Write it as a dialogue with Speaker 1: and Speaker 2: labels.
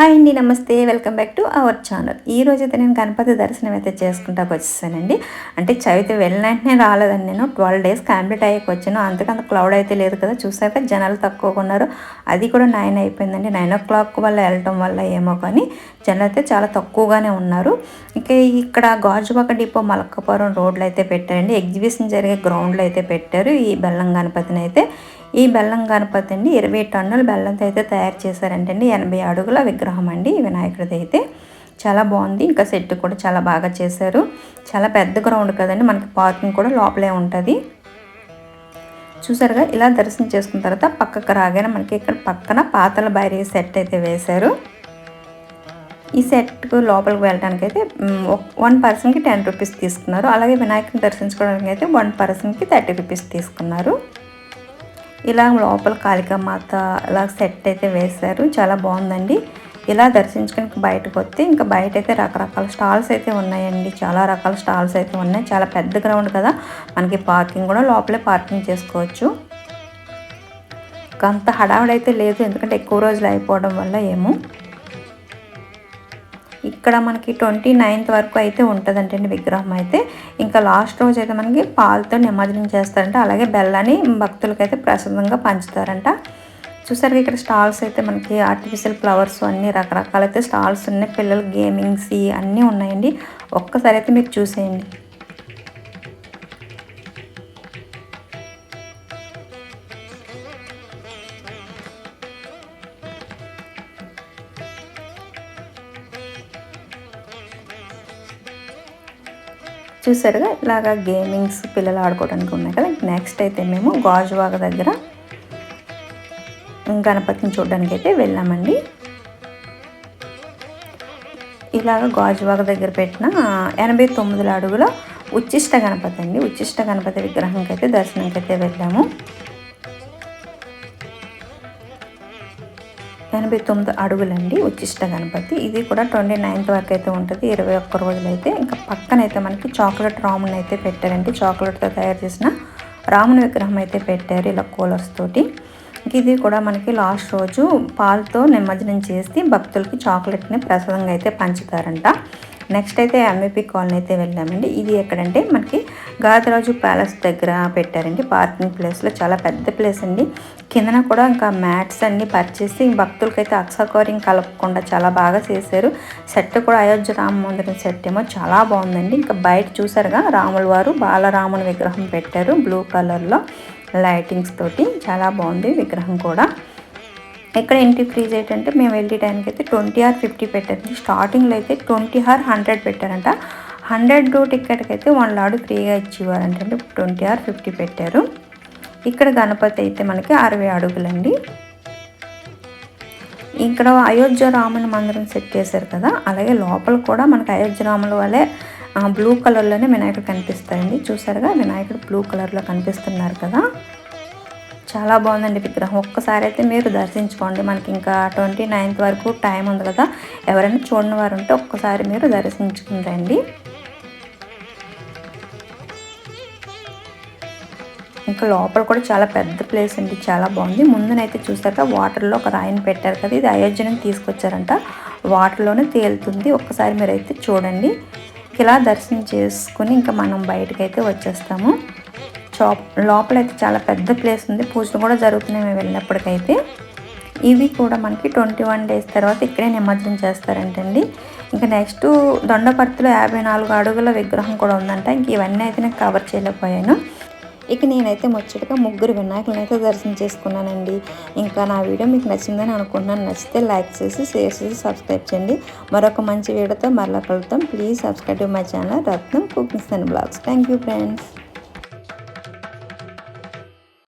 Speaker 1: Hi అండి నమస్తే. Welcome back to our channel. ఈ రోజు అయితే నేను గణపతి దర్శనం అయితే చేసుకుంటాకు వచ్చేసానండి. అంటే చవితి వెళ్ళిన వెంటనే రాలేదండి నేను. ట్వెల్వ్ డేస్ కంప్లీట్ అయ్యాక వచ్చాను. అంతకంత క్లౌడ్ అయితే లేదు కదా. చూసాక జనాలు తక్కువగా ఉన్నారు. అది కూడా నైన్ అయిపోయిందండి. నైన్ ఓ క్లాక్ వల్ల వెళ్ళటం వల్ల ఏమో కానీ జనాలు అయితే చాలా తక్కువగానే ఉన్నారు. ఇంకా ఇక్కడ గాజువాక డిపో మలక్కపురం రోడ్లు అయితే పెట్టారండి. ఎగ్జిబిషన్ జరిగే గ్రౌండ్లో అయితే పెట్టారు ఈ బెల్లం గణపతిని అయితే. ఈ బెల్లం గణపతి అండి ఇరవై టన్నుల బెల్లంతో అయితే తయారు చేశారంటండి. ఎనభై అడుగుల విగ్రహం అండి ఈ వినాయకుడిది అయితే. చాలా బాగుంది. ఇంకా సెట్ కూడా చాలా బాగా చేశారు. చాలా పెద్ద గ్రౌండ్ కదండి. మనకి పార్కింగ్ కూడా లోపలే ఉంటుంది. చూసారుగా ఇలా దర్శనం చేసుకున్న తర్వాత పక్కకు రాగానే మనకి ఇక్కడ పక్కన పాతల బైరీ సెట్ అయితే వేశారు. ఈ సెట్కు లోపలికి వెళ్ళడానికి అయితే వన్ పర్సన్కి టెన్ రూపీస్ తీసుకున్నారు. అలాగే వినాయకుని దర్శించుకోవడానికి అయితే వన్ పర్సన్కి థర్టీ రూపీస్ తీసుకున్నారు. ఇలా లోపల కాళికామాత ఇలా సెట్ అయితే వేశారు. చాలా బాగుందండి. ఇలా దర్శించుకుని బయటకు వస్తే ఇంకా బయట అయితే రకరకాల స్టాల్స్ అయితే ఉన్నాయండి. చాలా రకాల స్టాల్స్ అయితే ఉన్నాయి. చాలా పెద్ద గ్రౌండ్ కదా. మనకి పార్కింగ్ కూడా లోపలే పార్కింగ్ చేసుకోవచ్చు. అంత హడావిడైతే లేదు. ఎందుకంటే ఎక్కువ రోజులు అయిపోవడం వల్ల ఏమో. ఇక్కడ మనకి ట్వంటీ నైన్త్ వరకు అయితే ఉంటుందంటండి విగ్రహం అయితే. ఇంకా లాస్ట్ రోజు అయితే మనకి పాలతో నిమజ్జనం చేస్తారంట. అలాగే బెల్లాన్ని భక్తులకైతే ప్రసాదంగా పంచుతారంట. చూసారు ఇక్కడ స్టాల్స్ అయితే మనకి ఆర్టిఫిషియల్ ఫ్లవర్స్ అన్ని రకరకాలైతే స్టాల్స్ ఉన్నాయి. పిల్లలు గేమింగ్స్ అన్నీ ఉన్నాయండి. ఒక్కసారి అయితే మీరు చూసేయండి. చూసారుగా ఇలాగా గేమింగ్స్ పిల్లలు ఆడుకోవడానికి ఉన్నాయి కదా. నెక్స్ట్ అయితే మేము గాజువాగ దగ్గర గణపతిని చూడడానికి అయితే వెళ్ళామండి. ఇలాగ గాజువాగ దగ్గర పెట్టిన ఎనభై తొమ్మిది అడుగుల ఉచ్చిష్ట గణపతి అండి. ఉచ్చిష్ట గణపతి విగ్రహంకి అయితే దర్శనంకి అయితే వెళ్ళాము. ఎనభై తొమ్మిది అడుగులండి ఉచ్చిష్ట గణపతి. ఇది కూడా ట్వంటీ నైన్త్ వరకు అయితే ఉంటుంది. ఇరవై ఒక్క రోజులు అయితే ఇంకా పక్కనైతే మనకి చాక్లెట్ రాముని అయితే పెట్టారండి. చాక్లెట్తో తయారు చేసిన రాముని విగ్రహం అయితే పెట్టారు ఇలా కూలర్స్ తోటి. ఇది కూడా మనకి లాస్ట్ రోజు పాలతో నిమజ్జనం చేసి భక్తులకి చాక్లెట్ని ప్రసాదంగా అయితే పంచుతారంట. నెక్స్ట్ అయితే ఎంఏపీ కాలనీ అయితే వెళ్ళామండి. ఇది ఎక్కడంటే మనకి గాదరాజు ప్యాలెస్ దగ్గర పెట్టారండి. పార్కింగ్ ప్లేస్లో చాలా పెద్ద ప్లేస్ అండి. కిందన కూడా ఇంకా మ్యాట్స్ అన్ని పర్చేసి భక్తులకైతే అక్సకౌరింగ్ కలపకుండా చాలా బాగా చేశారు. సెట్ కూడా అయోధ్య రామ మందిరం సెట్ ఏమో చాలా బాగుందండి. ఇంకా బయట చూసారుగా రాముల వారు బాలరాముని విగ్రహం పెట్టారు. బ్లూ కలర్లో లైటింగ్స్ తోటి చాలా బాగుంది విగ్రహం కూడా. ఎక్కడ ఎంట్రీ ఫ్రీజ్ ఏంటంటే మేము వెళ్ళే టైంకి అయితే ట్వంటీ ఆర్ ఫిఫ్టీ పెట్టారు స్టార్టింగ్లో అయితే ట్వంటీ ఆర్ హండ్రెడ్ పెట్టారంట. హండ్రెడ్ టికెట్కి అయితే వన్ లాడు ఫ్రీగా ఇచ్చేవారంట అంటే ట్వంటీ ఆర్ ఫిఫ్టీ పెట్టారు. ఇక్కడ గణపతి అయితే మనకి అరవై అడుగులండి. ఇక్కడ అయోధ్య రాముని మందిరం సెట్ చేశారు కదా అలాగే లోపల కూడా మనకి అయోధ్య రాముల వల్లే బ్లూ కలర్లోనే వినాయకుడు కనిపిస్తారండి. చూసారుగా వినాయకుడు బ్లూ కలర్లో కనిపిస్తున్నారు కదా. చాలా బాగుందండి విగ్రహం. ఒక్కసారి అయితే మీరు దర్శించుకోండి. మనకి ఇంకా ట్వంటీ నైన్త్ వరకు టైం ఉంది కదా. ఎవరైనా చూడని వారు ఉంటే ఒక్కసారి మీరు దర్శించుకుందండి ఇంకా లోపల కూడా చాలా పెద్ద ప్లేస్ అండి. చాలా బాగుంది. ముందునైతే చూసాక వాటర్లో ఒక రాయిని పెట్టారు కదా. ఇది అయోధ్యని తీసుకొచ్చారంట. వాటర్లోనే తేలుతుంది. ఒక్కసారి మీరైతే చూడండి. ఇలా దర్శనం చేసుకుని ఇంకా మనం బయటకైతే అయితే వచ్చేస్తాము. షాప్ లోపలైతే చాలా పెద్ద ప్లేస్ ఉంది. పూజలు కూడా జరుగుతున్నాయి మేము వెళ్ళినప్పటికైతే. ఇవి కూడా మనకి ట్వంటీ వన్ డేస్ తర్వాత ఇక్కడే నిమజ్జనం చేస్తారంటండి. ఇంకా నెక్స్ట్ దొండపర్తిలో యాభై నాలుగు అడుగుల విగ్రహం కూడా ఉందంట. ఇంక ఇవన్నీ అయితే నేను కవర్ చేయలేకపోయాను. ఇక నేనైతే ముచ్చటగా ముగ్గురు వినాయకులను అయితే దర్శనం చేసుకున్నానండి. ఇంకా నా వీడియో మీకు నచ్చిందని అనుకుంటున్నాను. నచ్చితే లైక్ చేసి షేర్ చేసి సబ్స్క్రైబ్ చేయండి. మరొక మంచి వీడియోతో మరలా కలుగుతాం please subscribe my channel Ratnam cookings and blogs. Thank you friends.